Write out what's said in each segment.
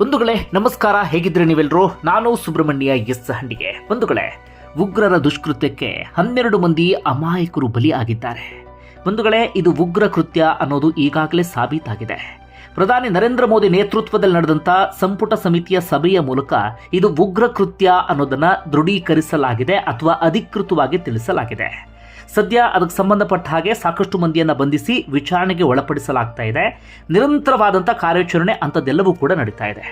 ಬಂಧುಗಳೇ, ನಮಸ್ಕಾರ. ಹೇಗಿದ್ರೆ ನೀವೆಲ್ಲರೂ ನಾನು ಸುಬ್ರಹ್ಮಣ್ಯ ಎಸ್ ಹಂಡಿಗೆ. ಬಂಧುಗಳೇ, ಉಗ್ರರ ದುಷ್ಕೃತ್ಯಕ್ಕೆ ಹನ್ನೆರಡು ಮಂದಿ ಅಮಾಯಕರು ಬಲಿಯಾಗಿದ್ದಾರೆ. ಬಂಧುಗಳೇ, ಇದು ಉಗ್ರ ಕೃತ್ಯ ಅನ್ನೋದು ಈಗಾಗಲೇ ಸಾಬೀತಾಗಿದೆ. ಪ್ರಧಾನಿ ನರೇಂದ್ರ ಮೋದಿ ನೇತೃತ್ವದಲ್ಲಿ ನಡೆದಂಥ ಸಂಪುಟ ಸಮಿತಿಯ ಸಭೆಯ ಮೂಲಕ ಇದು ಉಗ್ರ ಕೃತ್ಯ ಅನ್ನೋದನ್ನ ದೃಢೀಕರಿಸಲಾಗಿದೆ ಅಥವಾ ಅಧಿಕೃತವಾಗಿ ತಿಳಿಸಲಾಗಿದೆ. ಸದ್ಯ ಅದಕ್ಕೆ ಸಂಬಂಧಪಟ್ಟ ಹಾಗೆ ಸಾಕಷ್ಟು ಮಂದಿಯನ್ನು ಬಂಧಿಸಿ ವಿಚಾರಣೆಗೆ ಒಳಪಡಿಸಲಾಗ್ತಾ ಇದೆ. ನಿರಂತರವಾದಂಥ ಕಾರ್ಯಾಚರಣೆ ಅಂಥದ್ದೆಲ್ಲವೂ ಕೂಡ ನಡೀತಾ ಇದೆ.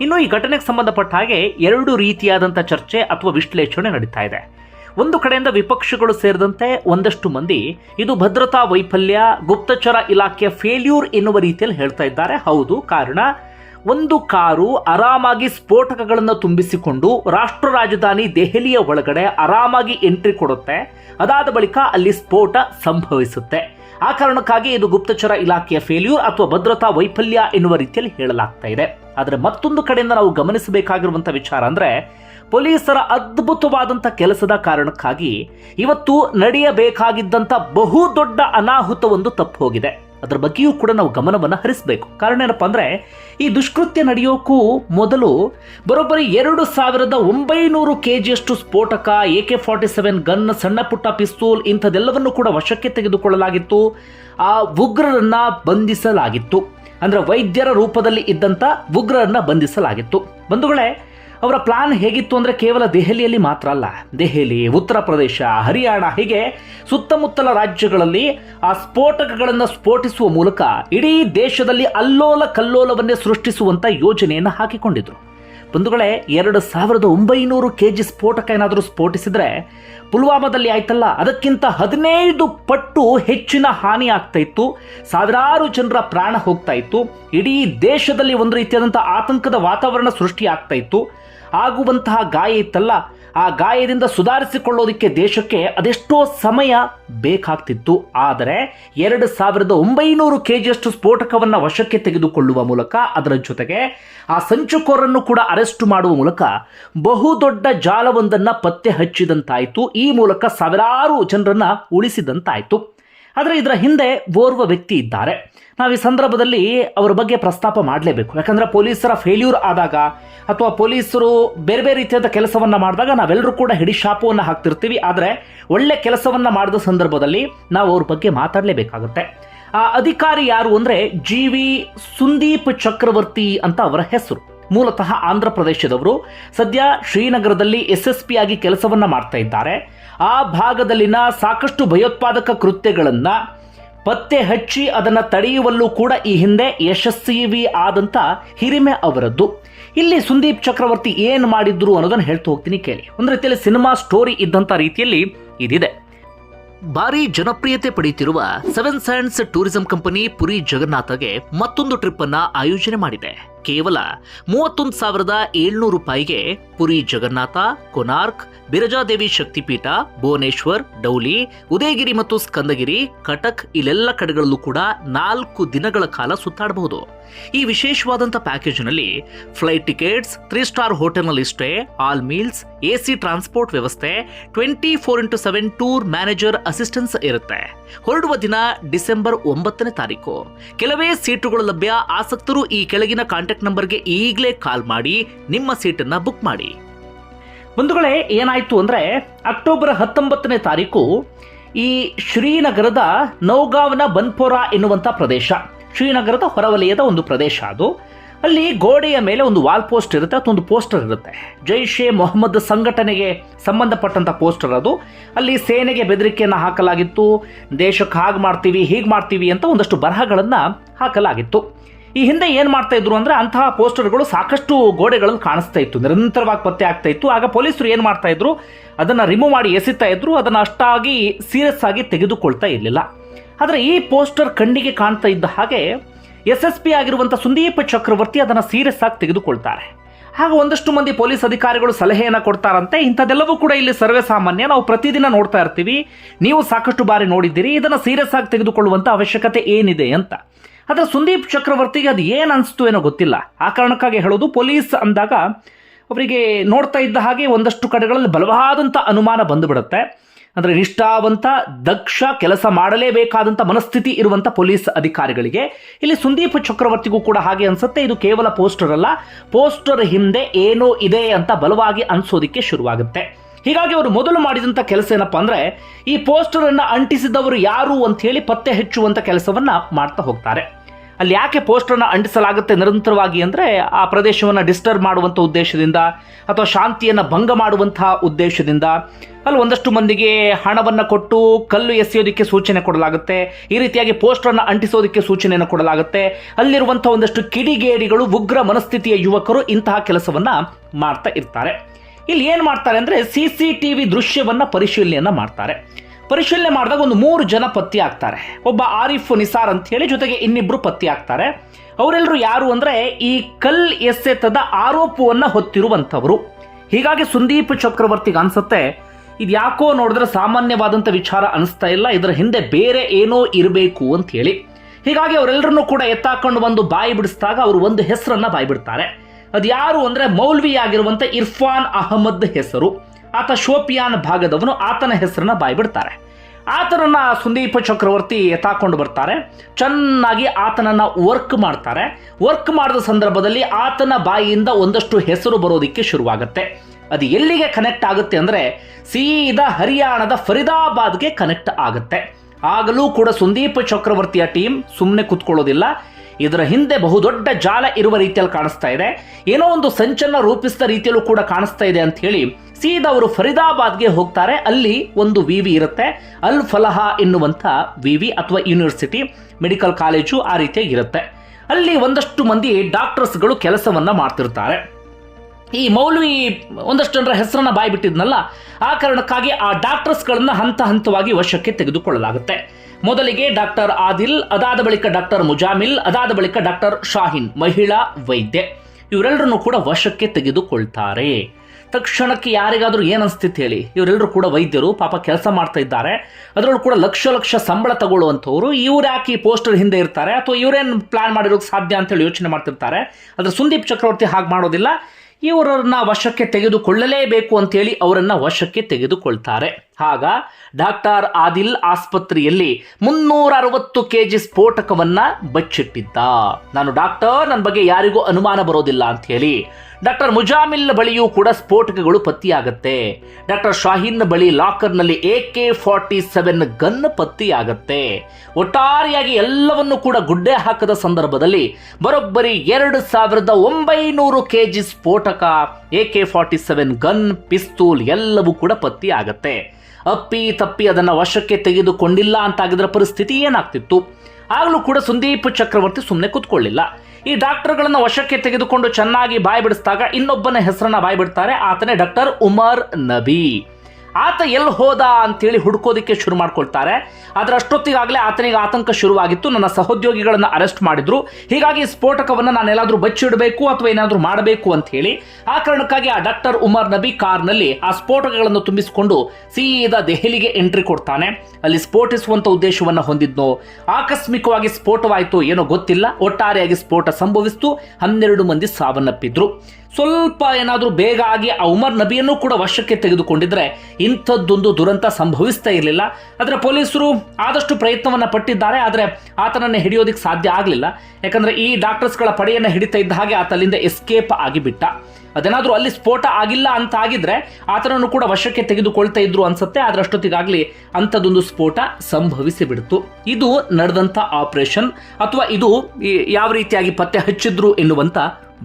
ಇನ್ನು ಈ ಘಟನೆಗೆ ಸಂಬಂಧಪಟ್ಟ ಹಾಗೆ ಎರಡು ರೀತಿಯಾದಂಥ ಚರ್ಚೆ ಅಥವಾ ವಿಶ್ಲೇಷಣೆ ನಡೀತಾ ಇದೆ. ಒಂದು ಕಡೆಯಿಂದ ವಿಪಕ್ಷಗಳು ಸೇರಿದಂತೆ ಒಂದಷ್ಟು ಮಂದಿ ಇದು ಭದ್ರತಾ ವೈಫಲ್ಯ, ಗುಪ್ತಚರ ಇಲಾಖೆಯ ಫೇಲ್ಯೂರ್ ಎನ್ನುವ ರೀತಿಯಲ್ಲಿ ಹೇಳ್ತಾ ಇದ್ದಾರೆ. ಹೌದು, ಕಾರಣ ಒಂದು ಕಾರು ಆರಾಮಾಗಿ ಸ್ಫೋಟಕಗಳನ್ನು ತುಂಬಿಸಿಕೊಂಡು ರಾಷ್ಟ್ರ ರಾಜಧಾನಿ ದೆಹಲಿಯ ಒಳಗಡೆ ಆರಾಮಾಗಿ ಎಂಟ್ರಿ ಕೊಡುತ್ತೆ. ಅದಾದ ಬಳಿಕ ಅಲ್ಲಿ ಸ್ಫೋಟ ಸಂಭವಿಸುತ್ತೆ. ಆ ಕಾರಣಕ್ಕಾಗಿ ಇದು ಗುಪ್ತಚರ ಇಲಾಖೆಯ ಫೇಲ್ಯೂರ್ ಅಥವಾ ಭದ್ರತಾ ವೈಫಲ್ಯ ಎನ್ನುವ ರೀತಿಯಲ್ಲಿ ಹೇಳಲಾಗ್ತಾ ಇದೆ. ಆದರೆ ಮತ್ತೊಂದು ಕಡೆಯಿಂದ ನಾವು ಗಮನಿಸಬೇಕಾಗಿರುವಂಥ ವಿಚಾರ ಅಂದ್ರೆ, ಪೊಲೀಸರ ಅದ್ಭುತವಾದಂಥ ಕೆಲಸದ ಕಾರಣಕ್ಕಾಗಿ ಇವತ್ತು ನಡೆಯಬೇಕಾಗಿದ್ದಂಥ ಬಹುದೊಡ್ಡ ಅನಾಹುತವೊಂದು ತಪ್ಪು ಹೋಗಿದೆ. ಅದರ ಬಗ್ಗೆಯೂ ಕೂಡ ನಾವು ಗಮನವನ್ನು ಹರಿಸಬೇಕು. ಕಾರಣ ಏನಪ್ಪ ಅಂದರೆ, ಈ ದುಷ್ಕೃತ್ಯ ನಡೆಯೋಕ್ಕೂ ಮೊದಲು ಬರೋಬ್ಬರಿ ಎರಡು ಸಾವಿರದ ಒಂಬೈನೂರು ಕೆ ಜಿಯಷ್ಟು ಸ್ಫೋಟಕ, A K forty seven gun, ಸಣ್ಣ ಪುಟ್ಟ ಪಿಸ್ತೂಲ್ ಇಂಥದ್ದೆಲ್ಲವನ್ನು ಕೂಡ ವಶಕ್ಕೆ ತೆಗೆದುಕೊಳ್ಳಲಾಗಿತ್ತು. ಆ ಉಗ್ರರನ್ನ ಬಂಧಿಸಲಾಗಿತ್ತು. ಅಂದರೆ ವೈದ್ಯರ ರೂಪದಲ್ಲಿ ಇದ್ದಂಥ ಉಗ್ರರನ್ನ ಬಂಧಿಸಲಾಗಿತ್ತು. ಬಂಧುಗಳೇ ಅವರ ಪ್ಲಾನ್ ಹೇಗಿತ್ತು ಅಂದರೆ ಕೇವಲ ದೆಹಲಿಯಲ್ಲಿ ಮಾತ್ರ ಅಲ್ಲ. ದೆಹಲಿ, ಉತ್ತರ ಪ್ರದೇಶ, ಹರಿಯಾಣ ಹೀಗೆ ಸುತ್ತಮುತ್ತಲ ರಾಜ್ಯಗಳಲ್ಲಿ ಆ ಸ್ಫೋಟಕಗಳನ್ನು ಸ್ಫೋಟಿಸುವ ಮೂಲಕ ಇಡೀ ದೇಶದಲ್ಲಿ ಅಲ್ಲೋಲ ಕಲ್ಲೋಲವನ್ನೇ ಸೃಷ್ಟಿಸುವಂಥ ಯೋಜನೆಯನ್ನು ಹಾಕಿಕೊಂಡಿದ್ರು. ಬಂಧುಗಳೇ, ಎರಡು ಸಾವಿರದ ಒಂಬೈನೂರು ಕೆ ಜಿ ಸ್ಫೋಟಕ ಏನಾದರೂ ಸ್ಫೋಟಿಸಿದ್ರೆ ಪುಲ್ವಾಮಾದಲ್ಲಿ ಆಯ್ತಲ್ಲ? ಅದಕ್ಕಿಂತ ಹದಿನೈದು ಪಟ್ಟು ಹೆಚ್ಚಿನ ಹಾನಿ ಆಗ್ತಾ ಇತ್ತು. ಸಾವಿರಾರು ಜನರ ಪ್ರಾಣ ಹೋಗ್ತಾ ಇತ್ತು. ಇಡೀ ದೇಶದಲ್ಲಿ ಒಂದು ರೀತಿಯಾದಂಥ ಆತಂಕದ ವಾತಾವರಣ ಸೃಷ್ಟಿ ಆಗ್ತಾ ಇತ್ತು. ಆಗುವಂತಹ ಗಾಯ ಇತ್ತಲ್ಲ. ಆ ಗಾಯದಿಂದ ಸುಧಾರಿಸಿಕೊಳ್ಳೋದಕ್ಕೆ ದೇಶಕ್ಕೆ ಅದೆಷ್ಟೋ ಸಮಯ ಬೇಕಾಗ್ತಿತ್ತು. ಆದರೆ ಎರಡು ಸಾವಿರದ ಒಂಬೈನೂರು ಕೆ ಜಿಯಷ್ಟು ಸ್ಫೋಟಕವನ್ನು ವಶಕ್ಕೆ ತೆಗೆದುಕೊಳ್ಳುವ ಮೂಲಕ, ಅದರ ಜೊತೆಗೆ ಆ ಸಂಚುಕೋರನ್ನು ಕೂಡ ಅರೆಸ್ಟ್ ಮಾಡುವ ಮೂಲಕ ಬಹುದೊಡ್ಡ ಜಾಲವೊಂದನ್ನು ಪತ್ತೆ ಹಚ್ಚಿದಂತಾಯಿತು. ಮೂಲಕ ಸಾವಿರಾರು ಜನರನ್ನು ಉಳಿಸಿದಂತಾಯಿತು. ಆದರೆ ಇದರ ಹಿಂದೆ ಓರ್ವ ವ್ಯಕ್ತಿ ಇದ್ದಾರೆ. ನಾವು ಈ ಸಂದರ್ಭದಲ್ಲಿ ಅವರ ಬಗ್ಗೆ ಪ್ರಸ್ತಾಪ ಮಾಡಲೇಬೇಕು. ಯಾಕಂದರೆ ಪೊಲೀಸರ ಫೇಲ್ಯೂರ್ ಆದಾಗ ಅಥವಾ ಪೊಲೀಸರು ಬೇರೆ ಬೇರೆ ರೀತಿಯಾದ ಕೆಲಸವನ್ನು ಮಾಡಿದಾಗ ನಾವೆಲ್ಲರೂ ಕೂಡ ಹಿಡಿ ಶಾಪವನ್ನು ಹಾಕ್ತಿರ್ತೀವಿ. ಆದರೆ ಒಳ್ಳೆ ಕೆಲಸವನ್ನು ಮಾಡಿದ ಸಂದರ್ಭದಲ್ಲಿ ನಾವು ಅವ್ರ ಬಗ್ಗೆ ಮಾತಾಡಲೇಬೇಕಾಗುತ್ತೆ. ಆ ಅಧಿಕಾರಿ ಯಾರು ಅಂದರೆ ಜಿ ವಿ ಸುಂದೀಪ್ ಚಕ್ರವರ್ತಿ ಅಂತ ಅವರ ಹೆಸರು. ಮೂಲತಃ ಆಂಧ್ರ ಪ್ರದೇಶದವರು ಸದ್ಯ ಶ್ರೀನಗರದಲ್ಲಿ ಎಸ್ ಎಸ್ ಪಿ ಆಗಿ ಕೆಲಸವನ್ನ ಮಾಡ್ತಾ ಇದ್ದಾರೆ. ಆ ಭಾಗದಲ್ಲಿನ ಸಾಕಷ್ಟು ಭಯೋತ್ಪಾದಕ ಕೃತ್ಯಗಳನ್ನ ಪತ್ತೆ ಹಚ್ಚಿ ಅದನ್ನ ತಡೆಯುವಲ್ಲೂ ಕೂಡ ಈ ಹಿಂದೆ ಯಶಸ್ವಿ ಆದಂತ ಹಿರಿಮೆ ಅವರದ್ದು. ಇಲ್ಲಿ ಸುದೀಪ್ ಚಕ್ರವರ್ತಿ ಏನು ಮಾಡಿದ್ರು ಅನ್ನೋದನ್ನ ಹೇಳ್ತಾ ಹೋಗ್ತೀನಿ ಕೇಳಿ. ಒಂದು ರೀತಿಯಲ್ಲಿ ಸಿನಿಮಾ ಸ್ಟೋರಿ ಇದ್ದಂತ ರೀತಿಯಲ್ಲಿ ಇದಿದೆ. ಭಾರಿ ಜನಪ್ರಿಯತೆ ಪಡೆಯುತ್ತಿರುವ seven science tourism company Puri ಜಗನ್ನಾಥಗೆ ಮತ್ತೊಂದು ಟ್ರಿಪ್ ಅನ್ನ ಆಯೋಜನೆ ಮಾಡಿದೆ. ಕೇವಲ ಮೂವತ್ತೊಂದು ಸಾವಿರದ ಏಳ್ನೂರು ರೂಪಾಯಿಗೆ ಪುರಿ ಜಗನ್ನಾಥ, ಕೊನಾರ್ಕ್, ಬಿರಜಾದೇವಿ ಶಕ್ತಿಪೀಠ, ಭುವನೇಶ್ವರ್, ಡೌಲಿ, ಉದಯಗಿರಿ ಮತ್ತು ಸ್ಕಂದಗಿರಿ, ಕಟಕ್ ಇಲ್ಲೆಲ್ಲ ಕಡೆಗಳಲ್ಲೂ ಕೂಡ ನಾಲ್ಕು ದಿನಗಳ ಕಾಲ ಸುತ್ತಾಡಬಹುದು. ಈ ವಿಶೇಷವಾದಂಥ ಪ್ಯಾಕೇಜ್ನಲ್ಲಿ ಫ್ಲೈಟ್ ಟಿಕೆಟ್ಸ್, ತ್ರೀ ಸ್ಟಾರ್ ಹೋಟೆಲ್ನಲ್ಲಿ stay, all meals, A C transport ವ್ಯವಸ್ಥೆ, twenty four into seven tour manager assistance ಇರುತ್ತೆ. ಹೊರಡುವ ದಿನ ಡಿಸೆಂಬರ್ ಒಂಬತ್ತನೇ ತಾರೀಕು. ಕೆಲವೇ ಸೀಟುಗಳು ಲಭ್ಯ ಆಸಕ್ತರು ಈ ಕೆಳಗಿನ ಕಾಂಟ್ಯಾಕ್ಟ್ ನಂಬರ್ಗೆ ಈಗಲೇ ಕಾಲ್ ಮಾಡಿ, ನಿಮ್ಮ ಸೀಟನ್ನು ಬುಕ್ ಮಾಡಿ. ಬಂಧುಗಳೇ, ಏನಾಯಿತು ಅಂದರೆ ಅಕ್ಟೋಬರ್ ಹತ್ತೊಂಬತ್ತನೇ ತಾರೀಕು ಈ ಶ್ರೀನಗರದ ನೌಗಾವ್ನ ಬನ್ಪೋರಾ ಎನ್ನುವಂಥ ಪ್ರದೇಶ. ಶ್ರೀನಗರದ ಹೊರವಲಯದ ಒಂದು ಪ್ರದೇಶ ಅದು. ಅಲ್ಲಿ ಗೋಡೆಯ ಮೇಲೆ ಒಂದು ವಾಲ್ ಪೋಸ್ಟ್ ಇರುತ್ತೆ ಅಥವಾ ಒಂದು ಪೋಸ್ಟರ್ ಇರುತ್ತೆ. ಜೈಷ್ ಎ ಮೊಹಮ್ಮದ್ ಸಂಘಟನೆಗೆ ಸಂಬಂಧಪಟ್ಟಂಥ ಪೋಸ್ಟರ್ ಅದು. ಅಲ್ಲಿ ಸೇನೆಗೆ ಬೆದರಿಕೆಯನ್ನು ಹಾಕಲಾಗಿತ್ತು. ದೇಶಕ್ಕೆ ಹಾಗೆ ಮಾಡ್ತೀವಿ, ಹೀಗೆ ಮಾಡ್ತೀವಿ ಅಂತ ಒಂದಷ್ಟು ಬರಹಗಳನ್ನು ಹಾಕಲಾಗಿತ್ತು. ಈ ಹಿಂದೆ ಏನು ಮಾಡ್ತಾ ಇದ್ರು ಅಂದ್ರೆ ಅಂತಹ ಪೋಸ್ಟರ್ಗಳು ಸಾಕಷ್ಟು ಗೋಡೆಗಳಲ್ಲಿ ಕಾಣಿಸ್ತಾ ಇತ್ತು. ನಿರಂತರವಾಗಿ ಪತ್ತೆ ಆಗ್ತಾ ಇತ್ತು. ಆಗ ಪೊಲೀಸರು ಏನು ಮಾಡ್ತಾ ಇದ್ರು? ಅದನ್ನ ರಿಮೂವ್ ಮಾಡಿ ಎಸಿತಾ ಇದ್ರು. ಅದನ್ನ ಅಷ್ಟಾಗಿ ಸೀರಿಯಸ್ ಆಗಿ ತೆಗೆದುಕೊಳ್ತಾ ಇರಲಿಲ್ಲ. ಆದರೆ ಈ ಪೋಸ್ಟರ್ ಕಣ್ಣಿಗೆ ಕಾಣ್ತಾ ಇದ್ದ ಹಾಗೆ ಎಸ್ ಎಸ್ ಪಿ ಆಗಿರುವಂಥ ಸುಂದೀಪ್ ಚಕ್ರವರ್ತಿ ಅದನ್ನು ಸೀರಿಯಸ್ ಆಗಿ ತೆಗೆದುಕೊಳ್ತಾರೆ. ಆಗ ಒಂದಷ್ಟು ಮಂದಿ ಪೊಲೀಸ್ ಅಧಿಕಾರಿಗಳು ಸಲಹೆಯನ್ನು ಕೊಡ್ತಾರಂತೆ. ಇಂಥದ್ದೆಲ್ಲವೂ ಕೂಡ ಇಲ್ಲಿ ಸರ್ವೇ ಸಾಮಾನ್ಯ ನಾವು ಪ್ರತಿದಿನ ನೋಡ್ತಾ ಇರ್ತೀವಿ. ನೀವು ಸಾಕಷ್ಟು ಬಾರಿ ನೋಡಿದ್ದೀರಿ. ಇದನ್ನು ಸೀರಿಯಸ್ ಆಗಿ ತೆಗೆದುಕೊಳ್ಳುವಂಥ ಅವಶ್ಯಕತೆ ಏನಿದೆ ಅಂತ. ಆದರೆ ಸುಂದೀಪ್ ಚಕ್ರವರ್ತಿಗೆ ಅದು ಏನು ಅನಿಸ್ತು ಏನೋ ಗೊತ್ತಿಲ್ಲ. ಆ ಕಾರಣಕ್ಕಾಗಿ ಹೇಳೋದು ಪೊಲೀಸ್ ಅಂದಾಗ ಅವರಿಗೆ ನೋಡ್ತಾ ಇದ್ದ ಹಾಗೆ ಒಂದಷ್ಟು ಕಡೆಗಳಲ್ಲಿ ಬಲವಾದಂಥ ಅನುಮಾನ ಬಂದುಬಿಡುತ್ತೆ. ಅಂದರೆ ನಿಷ್ಠಾವಂತ, ದಕ್ಷ ಕೆಲಸ ಮಾಡಲೇಬೇಕಾದಂಥ ಮನಸ್ಥಿತಿ ಇರುವಂಥ ಪೊಲೀಸ್ ಅಧಿಕಾರಿಗಳಿಗೆ. ಇಲ್ಲಿ ಸುದೀಪ್ ಚಕ್ರವರ್ತಿಗೂ ಕೂಡ ಹಾಗೆ ಅನಿಸುತ್ತೆ, ಇದು ಕೇವಲ ಪೋಸ್ಟರ್ ಅಲ್ಲ. ಪೋಸ್ಟರ್ ಹಿಂದೆ ಏನೋ ಇದೆ ಅಂತ ಬಲವಾಗಿ ಅನಿಸೋದಕ್ಕೆ ಶುರುವಾಗುತ್ತೆ. ಹೀಗಾಗಿ ಅವರು ಮೊದಲು ಮಾಡಿದಂತ ಕೆಲಸ ಏನಪ್ಪಾ ಅಂದ್ರೆ, ಈ ಪೋಸ್ಟರ್ ಅನ್ನು ಅಂಟಿಸಿದವರು ಯಾರು ಅಂತ ಹೇಳಿ ಪತ್ತೆ ಹೆಚ್ಚುವಂಥ ಕೆಲಸವನ್ನ ಮಾಡ್ತಾ ಹೋಗ್ತಾರೆ. ಅಲ್ಲಿ ಯಾಕೆ ಪೋಸ್ಟರ್ನ ಅಂಟಿಸಲಾಗುತ್ತೆ ನಿರಂತರವಾಗಿ ಅಂದರೆ, ಆ ಪ್ರದೇಶವನ್ನು ಡಿಸ್ಟರ್ಬ್ ಮಾಡುವಂಥ ಉದ್ದೇಶದಿಂದ ಅಥವಾ ಶಾಂತಿಯನ್ನು ಭಂಗ ಮಾಡುವಂತಹ ಉದ್ದೇಶದಿಂದ. ಅಲ್ಲಿ ಒಂದಷ್ಟು ಮಂದಿಗೆ ಹಣವನ್ನು ಕೊಟ್ಟು ಕಲ್ಲು ಎಸೆಯೋದಕ್ಕೆ ಸೂಚನೆ ಕೊಡಲಾಗುತ್ತೆ. ಈ ರೀತಿಯಾಗಿ ಪೋಸ್ಟರ್ನ ಅಂಟಿಸೋದಕ್ಕೆ ಸೂಚನೆಯನ್ನು ಕೊಡಲಾಗುತ್ತೆ. ಅಲ್ಲಿರುವಂಥ ಒಂದಷ್ಟು ಕಿಡಿಗೇಡಿಗಳು, ಉಗ್ರ ಮನಸ್ಥಿತಿಯ ಯುವಕರು ಇಂತಹ ಕೆಲಸವನ್ನ ಮಾಡ್ತಾ ಇರ್ತಾರೆ. ಇಲ್ಲಿ ಏನು ಮಾಡ್ತಾರೆ ಅಂದರೆ ಸಿ ಸಿ ಟಿ ವಿ ದೃಶ್ಯವನ್ನು ಪರಿಶೀಲನೆಯನ್ನು ಮಾಡ್ತಾರೆ. ಪರಿಶೀಲನೆ ಮಾಡಿದಾಗ ಒಂದು ಮೂರು ಜನ ಪತ್ತೆ ಆಗ್ತಾರೆ. ಒಬ್ಬ ಆರಿಫ್ ನಿಸಾರ್ ಅಂತ ಹೇಳಿ ಜೊತೆಗೆ ಇನ್ನಿಬ್ಬರು ಪತ್ತೆ ಆಗ್ತಾರೆ. ಅವರೆಲ್ಲರೂ ಯಾರು ಅಂದರೆ ಈ ಕಲ್ ಎಸೆತದ ಆರೋಪವನ್ನು ಹೊತ್ತಿರುವಂಥವರು. ಹೀಗಾಗಿ ಸುಂದೀಪ್ ಚಕ್ರವರ್ತಿಗೆ ಅನಿಸುತ್ತೆ, ಇದು ಯಾಕೋ ನೋಡಿದ್ರೆ ಸಾಮಾನ್ಯವಾದಂಥ ವಿಚಾರ ಅನಿಸ್ತಾ ಇಲ್ಲ, ಇದರ ಹಿಂದೆ ಬೇರೆ ಏನೋ ಇರಬೇಕು ಅಂತ ಹೇಳಿ. ಹೀಗಾಗಿ ಅವರೆಲ್ಲರನ್ನೂ ಕೂಡ ಎತ್ತಾಕೊಂಡು ಬಂದು ಬಾಯಿ ಬಿಡಿಸಿದಾಗ ಅವರು ಒಂದು ಹೆಸರನ್ನು ಬಾಯಿ ಬಿಡ್ತಾರೆ ಅದು ಯಾರು ಅಂದ್ರೆ ಮೌಲ್ವಿ ಆಗಿರುವಂತ ಇರ್ಫಾನ್ ಅಹಮದ್ ಹೆಸರು. ಆತ ಶೋಪಿಯಾನ್ ಭಾಗದವನು, ಆತನ ಹೆಸರನ್ನ ಬಾಯ್ಬಿಡ್ತಾರೆ. ಆತನನ್ನ ಸುದೀಪ ಚಕ್ರವರ್ತಿ ಎತ್ತಾಕೊಂಡು ಬರ್ತಾರೆ. ಚೆನ್ನಾಗಿ ಆತನನ್ನ ವರ್ಕ್ ಮಾಡ್ತಾರೆ. ವರ್ಕ್ ಮಾಡಿದ ಸಂದರ್ಭದಲ್ಲಿ ಆತನ ಬಾಯಿಯಿಂದ ಒಂದಷ್ಟು ಹೆಸರು ಬರೋದಕ್ಕೆ ಶುರುವಾಗುತ್ತೆ. ಅದು ಎಲ್ಲಿಗೆ ಕನೆಕ್ಟ್ ಆಗುತ್ತೆ ಅಂದ್ರೆ, ಸೀದಾ ಹರಿಯಾಣದ ಫರಿದಾಬಾದ್ಗೆ ಕನೆಕ್ಟ್ ಆಗುತ್ತೆ. ಆಗಲೂ ಕೂಡ ಸುದೀಪ್ ಚಕ್ರವರ್ತಿಯ ಟೀಮ್ ಸುಮ್ಮನೆ ಕುತ್ಕೊಳ್ಳೋದಿಲ್ಲ. ಇದರ ಹಿಂದೆ ಬಹುದೊಡ್ಡ ಜಾಲ ಇರುವ ರೀತಿಯಲ್ಲಿ ಕಾಣಿಸ್ತಾ ಇದೆ. ಏನೋ ಒಂದು ಸಂಚಲನ ರೂಪಿಸಿದ ರೀತಿಯಲ್ಲೂ ಕೂಡ ಕಾಣಿಸ್ತಾ ಇದೆ ಅಂತ ಹೇಳಿ ಸೀದಾ ಅವರು ಫರೀದಾಬಾದ್ಗೆ ಹೋಗ್ತಾರೆ. ಅಲ್ಲಿ ಒಂದು ವಿ ವಿ ಇರುತ್ತೆ. ಅಲ್ ಫಲಹ ಎನ್ನುವಂಥ ವಿ ವಿ ಅಥವಾ ಯೂನಿವರ್ಸಿಟಿ, ಮೆಡಿಕಲ್ ಕಾಲೇಜು ಆ ರೀತಿಯಾಗಿ ಇರುತ್ತೆ. ಅಲ್ಲಿ ಒಂದಷ್ಟು ಮಂದಿ ಡಾಕ್ಟರ್ಸ್ಗಳು ಕೆಲಸವನ್ನ ಮಾಡ್ತಿರ್ತಾರೆ. ಈ ಮೌಲ್ವಿ ಒಂದಷ್ಟು ಜನರ ಹೆಸರನ್ನ ಬಾಯಿ ಬಿಟ್ಟಿದ್ನಲ್ಲ ಆ ಕಾರಣಕ್ಕಾಗಿ ಆ ಡಾಕ್ಟರ್ಸ್ಗಳನ್ನ ಹಂತ ಹಂತವಾಗಿ ವಶಕ್ಕೆ ತೆಗೆದುಕೊಳ್ಳಲಾಗುತ್ತೆ. ಮೊದಲಿಗೆ ಡಾಕ್ಟರ್ ಆದಿಲ್, ಅದಾದ ಬಳಿಕ ಡಾಕ್ಟರ್ ಮುಜಾಮಿಲ್, ಅದಾದ ಬಳಿಕ ಡಾಕ್ಟರ್ ಶಾಹಿನ್, ಮಹಿಳಾ ವೈದ್ಯೆ. ಇವರೆಲ್ಲರನ್ನು ಕೂಡ ವಶಕ್ಕೆ ತೆಗೆದುಕೊಳ್ತಾರೆ. ತಕ್ಷಣಕ್ಕೆ ಯಾರಿಗಾದರೂ ಏನ್ ಅನ್ಸ್ತಿತ್ತು ಹೇಳಿ? ಇವರೆಲ್ಲರೂ ಕೂಡ ವೈದ್ಯರು, ಪಾಪ ಕೆಲಸ ಮಾಡ್ತಾ ಇದ್ದಾರೆ. ಅದರಲ್ಲೂ ಕೂಡ ಲಕ್ಷ ಲಕ್ಷ ಸಂಬಳ ತಗೊಳ್ಳುವಂಥವ್ರು. ಇವ್ರು ಯಾಕೆ ಈ ಪೋಸ್ಟರ್ ಹಿಂದೆ ಇರ್ತಾರೆ? ಅಥವಾ ಇವರೇನು ಪ್ಲಾನ್ ಮಾಡಿರೋಕ್ಕೆ ಸಾಧ್ಯ ಅಂತೇಳಿ ಯೋಚನೆ ಮಾಡ್ತಿರ್ತಾರೆ. ಆದರೆ ಸುಂದೀಪ್ ಚಕ್ರವರ್ತಿ ಹಾಗೆ ಮಾಡೋದಿಲ್ಲ. ಇವರನ್ನ ವಶಕ್ಕೆ ತೆಗೆದುಕೊಳ್ಳಲೇಬೇಕು ಅಂತೇಳಿ ಅವರನ್ನ ವಶಕ್ಕೆ ತೆಗೆದುಕೊಳ್ತಾರೆ. ಆಗ ಡಾಕ್ಟರ್ ಆದಿಲ್ ಆಸ್ಪತ್ರೆಯಲ್ಲಿ ಮುನ್ನೂರ ಅರವತ್ತು ಕೆಜಿ ಸ್ಫೋಟಕವನ್ನ ಬಚ್ಚಿಟ್ಟಿದ್ದ. ನಾನು ಡಾಕ್ಟರ್ ನನ್ನ ಬಗ್ಗೆ ಯಾರಿಗೂ ಅನುಮಾನ ಬರೋದಿಲ್ಲ ಅಂತ ಹೇಳಿ ಡಾಕ್ಟರ್ ಮುಜಾಮಿಲ್ ಬಳಿಯೂ ಕೂಡ ಸ್ಫೋಟಕಗಳು ಪತ್ತೆಯಾಗತ್ತೆ. ಡಾಕ್ಟರ್ ಶಾಹೀನ್ ಬಳಿ ಲಾಕರ್ನಲ್ಲಿ A K forty seven gun ಪತ್ತೆಯಾಗತ್ತೆ. ಒಟ್ಟಾರೆಯಾಗಿ ಎಲ್ಲವನ್ನು ಕೂಡ ಗುಡ್ಡೆ ಹಾಕದ ಸಂದರ್ಭದಲ್ಲಿ ಬರೋಬ್ಬರಿ ಎರಡು ಸಾವಿರದ ಒಂಬೈನೂರು ಕೆ ಜಿ ಸ್ಫೋಟಕ, A K forty seven gun, ಪಿಸ್ತೂಲ್ ಎಲ್ಲವೂ ಕೂಡ ಪತ್ತೆಯಾಗತ್ತೆ. ಅಪ್ಪಿ ತಪ್ಪಿ ಅದನ್ನ ವಶಕ್ಕೆ ತೆಗೆದುಕೊಂಡಿಲ್ಲ ಅಂತಾಗಿದ್ರ ಪರಿಸ್ಥಿತಿ ಏನಾಗ್ತಿತ್ತು? ಆಗಲೂ ಕೂಡ ಸುಂದೀಪ್ ಚಕ್ರವರ್ತಿ ಸುಮ್ಮನೆ ಕೂತ್ಕೊಳ್ಳಿಲ್ಲ. ಈ ಡಾಕ್ಟರ್ಗಳನ್ನ ವಶಕ್ಕೆ ತೆಗೆದುಕೊಂಡು ಚೆನ್ನಾಗಿ ಬಾಯಿ ಬಿಡಿಸಿದಾಗ ಇನ್ನೊಬ್ಬನ ಹೆಸರನ್ನ ಬಾಯಿ ಬಿಡ್ತಾರೆ. ಆತನೇ ಡಾಕ್ಟರ್ ಉಮರ್ ನಬಿ. ಆತ ಎಲ್ಲಿ ಹೋದ ಅಂತೇಳಿ ಹುಡ್ಕೋದಕ್ಕೆ ಶುರು ಮಾಡ್ಕೊಳ್ತಾರೆ. ಆದ್ರೆ ಅಷ್ಟೊತ್ತಿಗಾಗಲೇ ಆತನಿಗೆ ಆತಂಕ ಶುರುವಾಗಿತ್ತು. ನನ್ನ ಸಹೋದ್ಯೋಗಿಗಳನ್ನು ಅರೆಸ್ಟ್ ಮಾಡಿದ್ರು. ಹೀಗಾಗಿ ಸ್ಫೋಟಕವನ್ನು ನಾನು ಎಲ್ಲಾದ್ರೂ ಬಚ್ಚಿಡಬೇಕು ಅಥವಾ ಏನಾದ್ರೂ ಮಾಡಬೇಕು ಅಂತ ಹೇಳಿ ಆ ಕಾರಣಕ್ಕಾಗಿ ಆ ಡಾಕ್ಟರ್ ಉಮರ್ ನಬಿ ಕಾರ್ನಲ್ಲಿ ಆ ಸ್ಫೋಟಕಗಳನ್ನು ತುಂಬಿಸಿಕೊಂಡು ಸೀದಾ ದೆಹಲಿಗೆ ಎಂಟ್ರಿ ಕೊಡ್ತಾನೆ. ಅಲ್ಲಿ ಸ್ಫೋಟಿಸುವಂತ ಉದ್ದೇಶವನ್ನ ಹೊಂದಿದ್ನೋ? ಆಕಸ್ಮಿಕವಾಗಿ ಸ್ಫೋಟವಾಯಿತು ಏನೋ ಗೊತ್ತಿಲ್ಲ. ಒಟ್ಟಾರೆಯಾಗಿ ಸ್ಫೋಟ ಸಂಭವಿಸಿತು. ಹನ್ನೆರಡು ಮಂದಿ ಸಾವನ್ನಪ್ಪಿದ್ರು. ಸ್ವಲ್ಪ ಏನಾದರೂ ಬೇಗ ಆಗಿ ಆ ಉಮರ್ ನಬಿಯನ್ನು ಕೂಡ ವಶಕ್ಕೆ ತೆಗೆದುಕೊಂಡಿದ್ರೆ ಇಂಥದ್ದೊಂದು ದುರಂತ ಸಂಭವಿಸ್ತಾ ಇರಲಿಲ್ಲ. ಆದರೆ ಪೊಲೀಸರು ಆದಷ್ಟು ಪ್ರಯತ್ನವನ್ನು ಪಟ್ಟಿದ್ದಾರೆ, ಆದರೆ ಆತನನ್ನು ಹಿಡಿಯೋದಕ್ಕೆ ಸಾಧ್ಯ ಆಗಲಿಲ್ಲ. ಯಾಕಂದರೆ ಈ ಡಾಕ್ಟರ್ಸ್ಗಳ ಪಡೆಯನ್ನು ಹಿಡಿತಾ ಇದ್ದ ಹಾಗೆ ಆತ ಅಲ್ಲಿಂದ ಎಸ್ಕೇಪ್ ಆಗಿಬಿಟ್ಟ. ಅದೇನಾದರೂ ಅಲ್ಲಿ ಸ್ಫೋಟ ಆಗಿಲ್ಲ ಅಂತ ಆಗಿದ್ರೆ ಆತನನ್ನು ಕೂಡ ವಶಕ್ಕೆ ತೆಗೆದುಕೊಳ್ತಾ ಇದ್ರು ಅನ್ಸುತ್ತೆ, ಆದ್ರೆ ಅಷ್ಟೊತ್ತಿಗಾಗ್ಲಿ ಅಂಥದ್ದೊಂದು ಸ್ಫೋಟ ಸಂಭವಿಸಿ ಬಿಡ್ತು. ಇದು ನಡೆದಂತ ಆಪರೇಷನ್, ಅಥವಾ ಇದು ಯಾವ ರೀತಿಯಾಗಿ ಪತ್ತೆ ಹಚ್ಚಿದ್ರು ಎನ್ನುವಂಥ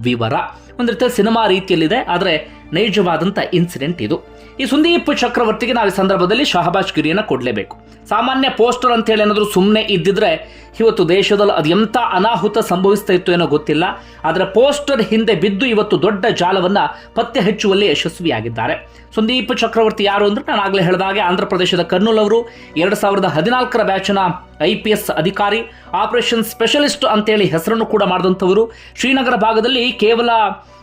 ವಿವರ. ಒಂದು ರೀತಿಯಲ್ಲಿ ಸಿನಿಮಾ ರೀತಿಯಲ್ಲಿದೆ, ಆದರೆ ನೈಜವಾದಂಥ ಇನ್ಸಿಡೆಂಟ್ ಇದು. ಈ ಸುಂದೀಪ್ ಚಕ್ರವರ್ತಿಗೆ ನಾವು ಈ ಸಂದರ್ಭದಲ್ಲಿ ಶಹಬಾಜ್ ಗಿರಿಯನ್ನು ಕೊಡಲೇಬೇಕು. ಸಾಮಾನ್ಯ ಪೋಸ್ಟರ್ ಅಂತ ಹೇಳಿ ಏನಾದರೂ ಸುಮ್ಮನೆ ಇದ್ದಿದ್ರೆ ಇವತ್ತು ದೇಶದಲ್ಲಿ ಅದು ಎಂಥ ಅನಾಹುತ ಸಂಭವಿಸ್ತಾ ಇತ್ತು ಏನೋ ಗೊತ್ತಿಲ್ಲ. ಆದರೆ ಪೋಸ್ಟರ್ ಹಿಂದೆ ಬಿದ್ದು ಇವತ್ತು ದೊಡ್ಡ ಜಾಲವನ್ನು ಪತ್ತೆ ಹಚ್ಚುವಲ್ಲಿ ಯಶಸ್ವಿಯಾಗಿದ್ದಾರೆ. ಸುಂದೀಪ್ ಚಕ್ರವರ್ತಿ ಯಾರು ಅಂದ್ರೆ ನಾನು ಆಗಲೇ ಹೇಳಿದಾಗೆ ಆಂಧ್ರ ಪ್ರದೇಶದ ಕರ್ನೂಲ್ ಅವರು. ಎರಡು ಸಾವಿರದ ಹದಿನಾಲ್ಕರ ಬ್ಯಾಚ್ನ ಐ ಪಿ ಎಸ್ ಅಧಿಕಾರಿ, ಆಪರೇಷನ್ ಸ್ಪೆಷಲಿಸ್ಟ್ ಅಂತೇಳಿ ಹೆಸರನ್ನು ಕೂಡ ಮಾಡಿದಂಥವರು. ಶ್ರೀನಗರ ಭಾಗದಲ್ಲಿ ಕೇವಲ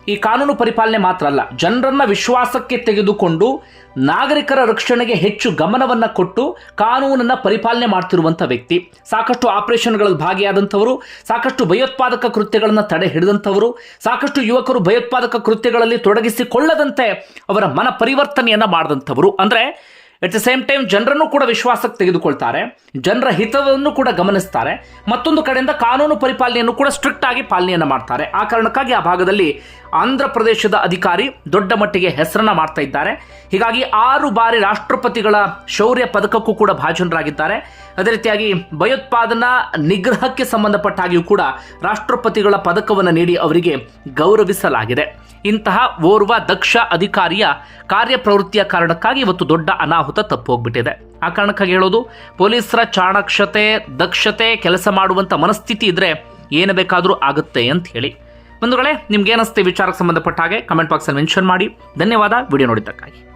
ಈ ಕಾನೂನು ಪರಿಪಾಲನೆ ಮಾತ್ರ ಅಲ್ಲ, ಜನರನ್ನ ವಿಶ್ವಾಸಕ್ಕೆ ತೆಗೆದುಕೊಂಡು ನಾಗರಿಕರ ರಕ್ಷಣೆಗೆ ಹೆಚ್ಚು ಗಮನವನ್ನ ಕೊಟ್ಟು ಕಾನೂನನ್ನ ಪರಿಪಾಲನೆ ಮಾಡ್ತಿರುವಂಥ ವ್ಯಕ್ತಿ. ಸಾಕಷ್ಟು ಆಪರೇಷನ್ಗಳಲ್ಲಿ ಭಾಗಿಯಾದಂಥವರು, ಸಾಕಷ್ಟು ಭಯೋತ್ಪಾದಕ ಕೃತ್ಯಗಳನ್ನು ತಡೆ ಹಿಡಿದಂಥವರು, ಸಾಕಷ್ಟು ಯುವಕರು ಭಯೋತ್ಪಾದಕ ಕೃತ್ಯಗಳಲ್ಲಿ ತೊಡಗಿಸಿಕೊಳ್ಳದಂತೆ ಅವರ ಮನ ಪರಿವರ್ತನೆಯನ್ನ ಮಾಡಿದಂಥವರು. ಅಂದ್ರೆ ಅಟ್ ದ ಸೇಮ್ ಟೈಮ್ ಜನರನ್ನು ಕೂಡ ವಿಶ್ವಾಸಕ್ಕೆ ತೆಗೆದುಕೊಳ್ತಾರೆ. ಜನರ ಹಿತವನ್ನು ಕೂಡ ಗಮನಿಸ್ತಾರೆ. ಮತ್ತೊಂದು ಕಡೆಯಿಂದ ಕಾನೂನು ಪರಿಪಾಲನೆಯನ್ನು ಕೂಡ ಸ್ಟ್ರಿಕ್ಟ್ ಆಗಿ ಪಾಲನೆಯನ್ನು ಮಾಡ್ತಾರೆ. ಆ ಕಾರಣಕ್ಕಾಗಿ ಆ ಭಾಗದಲ್ಲಿ ಆಂಧ್ರ ಪ್ರದೇಶದ ಅಧಿಕಾರಿ ದೊಡ್ಡ ಮಟ್ಟಿಗೆ ಹೆಸರನ್ನ ಮಾಡ್ತಾ ಇದ್ದಾರೆ. ಹೀಗಾಗಿ ಆರು ಬಾರಿ ರಾಷ್ಟ್ರಪತಿಗಳ ಶೌರ್ಯ ಪದಕಕ್ಕೂ ಕೂಡ ಭಾಜನರಾಗಿದ್ದಾರೆ. ಅದೇ ರೀತಿಯಾಗಿ ಭಯೋತ್ಪಾದನಾ ನಿಗ್ರಹಕ್ಕೆ ಸಂಬಂಧಪಟ್ಟ ಹಾಗೆಯೂ ಕೂಡ ರಾಷ್ಟ್ರಪತಿಗಳ ಪದಕವನ್ನು ನೀಡಿ ಅವರಿಗೆ ಗೌರವಿಸಲಾಗಿದೆ. ಇಂತಹ ಓರ್ವ ದಕ್ಷ ಅಧಿಕಾರಿಯ ಕಾರ್ಯಪ್ರವೃತ್ತಿಯ ಕಾರಣಕ್ಕಾಗಿ ಇವತ್ತು ದೊಡ್ಡ ಅನಾಹುತ ತಪ್ಪು ಹೋಗ್ಬಿಟ್ಟಿದೆ ಆ ಕಾರಣಕ್ಕಾಗಿ ಹೇಳೋದು, ಪೊಲೀಸರ ಚಾಣಕ್ಷತೆ ದಕ್ಷತೆ, ಕೆಲಸ ಮಾಡುವಂಥ ಮನಸ್ಥಿತಿ ಇದ್ರೆ ಏನು ಬೇಕಾದರೂ ಆಗುತ್ತೆ ಅಂತ ಹೇಳಿ. ಬಂಧುಗಳೇ, ನಿಮ್ಗೆ ಏನಿಸ್ತೆ ವಿಚಾರಕ್ಕೆ ಸಂಬಂಧಪಟ್ಟ ಹಾಗೆ ಕಮೆಂಟ್ ಬಾಕ್ಸಲ್ಲಿ ಮೆನ್ಷನ್ ಮಾಡಿ. ಧನ್ಯವಾದ, ವಿಡಿಯೋ ನೋಡಿದ್ದಕ್ಕಾಗಿ.